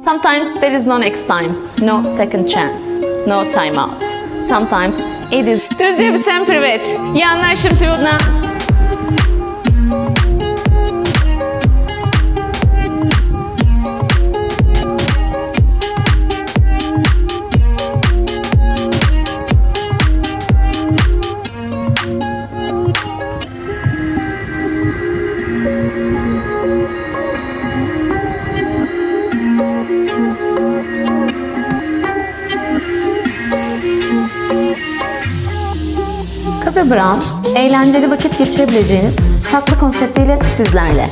Sometimes there is no next time, no second chance, no time out. Sometimes it is Друзі, всім привіт! Я наша сьогодні Cafe Brown, eğlenceli vakit geçirebileceğiniz farklı konseptiyle sizlerle.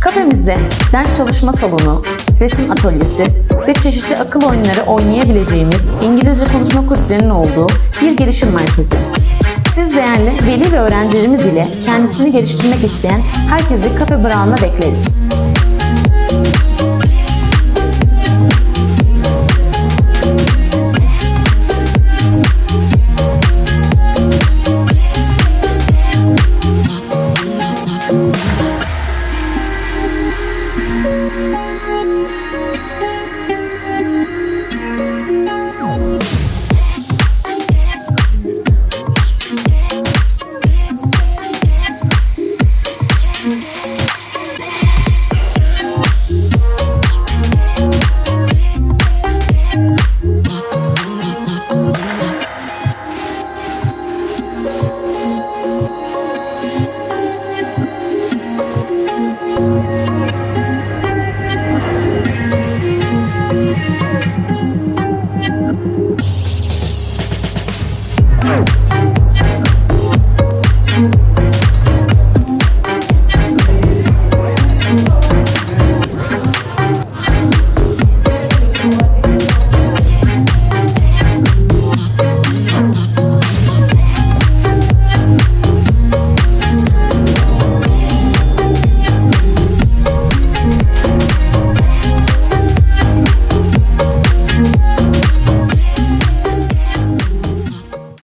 Kafemizde ders çalışma salonu, resim atölyesi ve çeşitli akıl oyunları oynayabileceğimiz İngilizce konuşma kulüplerinin olduğu bir gelişim merkezi. Siz değerli veli ve öğrencilerimiz ile kendisini geliştirmek isteyen herkesi Cafe Brown'la bekleriz.